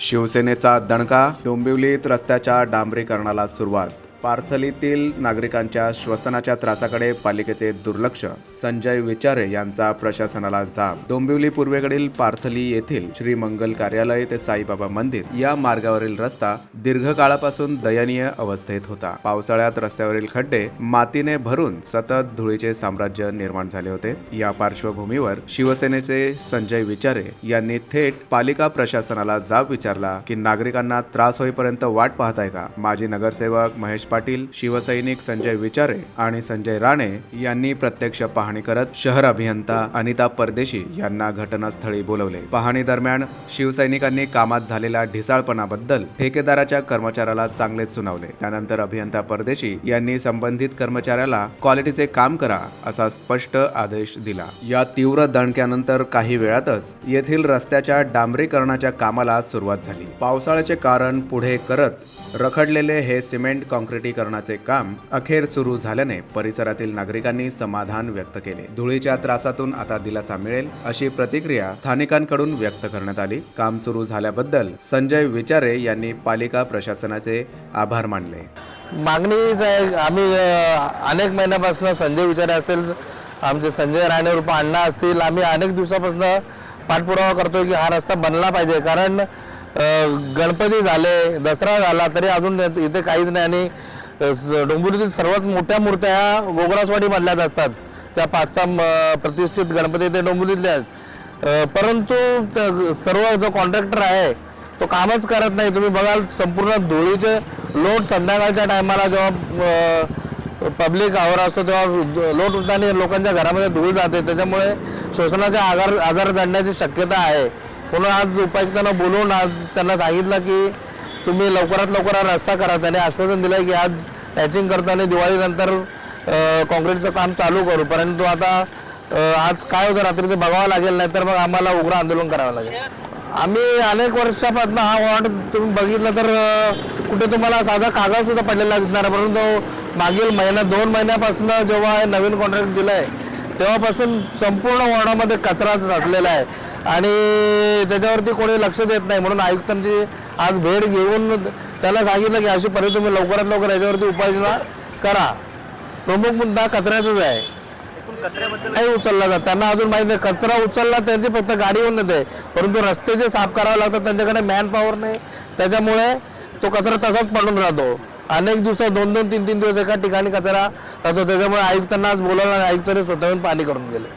शिवसेनेचा दणका डोंबिवलीत रस्त्याच्या डांबरीकरणाला सुरुवात. पार्थलीतील नागरिकांच्या श्वसनाच्या त्रासाकडे पालिकेचे दुर्लक्ष. संजय विचारे यांचा प्रशासनाला जाब. डोंबिवली पूर्वेकडील पार्थली येथील श्री मंगल कार्यालय ते साईबाबा मंदिर या मार्गावरील रस्ता दीर्घकाळापासून दयनीय अवस्थेत होता. पावसाळ्यात रस्त्यावरील खड्डे मातीने भरून सतत धुळीचे साम्राज्य निर्माण झाले होते. या पार्श्वभूमीवर शिवसेनेचे संजय विचारे यांनी थेट पालिका प्रशासनाला जाब विचारला की नागरिकांना त्रास होईपर्यंत वाट पाहताय का? माजी नगरसेवक महेश पाटील शिवसैनिक संजय विचारे आणि संजय राणे यांनी प्रत्यक्ष पाहणी करत शहर अभियंता अनिता परदेशी यांना घटनास्थळी बोलवले. पाहणी दरम्यान शिवसैनिकांनी कामात झालेल्या ढिसाळपणाबद्दल ठेकेदाराच्या कर्मचाऱ्याला चांगलेच सुनावले. त्यानंतर अभियंता परदेशी यांनी संबंधित कर्मचाऱ्याला क्वालिटीचे काम करा असा स्पष्ट आदेश दिला. या तीव्र दणक्यानंतर काही वेळातच येथील रस्त्याच्या डांबरीकरणाच्या कामाला सुरुवात झाली. पावसाळ्याचे कारण पुढे करत रखडलेले हे सिमेंट काँक्रिटीकरणाचे काम अखेर सुरू झाल्याने परिसरातील नागरिकांनी समाधान व्यक्त केले. धुळीच्या त्रासातून आता दिलासा मिळेल अशी प्रतिक्रिया स्थानिकांकडून व्यक्त करण्यात आली. काम सुरू झाल्याबद्दल संजय विचारे यांनी पालिका प्रशासनाचे आभार मानले. मागणी आम्ही अनेक महिन्यापासून संजय विचारे असेल आमचे संजय राणे रूप अण्णा असतील आम्ही अनेक दिवसापासून पाठपुरावा करतोय की हा रस्ता बनला पाहिजे. कारण गणपती झाले दसरा झाला तरी अजून इथे काहीच नाही आणि डोंबिवलीतील सर्वात मोठ्या मूर्त्या ह्या गोगरासवाडीमधल्याच असतात. त्या पाच सहा प्रतिष्ठित गणपती ते डोंबिवलीतल्या आहेत. परंतु सर्व जो कॉन्ट्रॅक्टर आहे तो कामच करत नाही. तुम्ही बघाल संपूर्ण धुळीचे लोट संध्याकाळच्या टायमाला जेव्हा पब्लिक आवर असतो तेव्हा लोट उठताना लोकांच्या घरामध्ये धूळ जाते. त्याच्यामुळे श्वसनाचे आजार आजार जडण्याची शक्यता आहे. म्हणून आज उपायुक्तांना बोलवून आज त्यांना सांगितलं की तुम्ही लवकरात लवकर हा रस्ता करा. त्याने आश्वासन दिलं की आज पॅचिंग करताना दिवाळीनंतर कॉन्क्रीटचं काम चालू करू. परंतु आता आज काय होतं रात्री ते बघावं लागेल नाहीतर मग आम्हाला उग्र आंदोलन करावं लागेल. आम्ही अनेक वर्षापासून हा वॉर्ड तुम्ही बघितलं तर कुठे तुम्हाला साधा कागद सुद्धा पडलेला दिसणार आहे. परंतु मागील महिना दोन महिन्यापासून जेव्हा हे नवीन कॉन्ट्रॅक्ट दिलंय तेव्हापासून संपूर्ण वॉर्डामध्ये कचराच साचलेला आहे. आणि त्याच्यावरती कोणी लक्ष देत नाही. म्हणून आयुक्तांची आज भेट घेऊन त्याला सांगितलं की अशी परिस्थिती तुम्ही लवकरात लवकर याच्यावरती उपाययोजना करा. प्रमुख मुद्दा कचऱ्याचाच आहे. नाही उचलला जात. त्यांना अजून माहिती नाही. कचरा उचलला त्यांची फक्त गाडी येऊन येते परंतु रस्ते जे साफ करावे लागतात त्यांच्याकडे मॅन पॉवर नाही. त्याच्यामुळे तो कचरा तसाच पडून राहतो. अनेक दिवसात दोन दोन तीन तीन दिवस एका ठिकाणी कचरा राहतो. त्याच्यामुळे आयुक्तांना आज बोलावला आयुक्तांनी स्वतःहून पाणी करून गेले.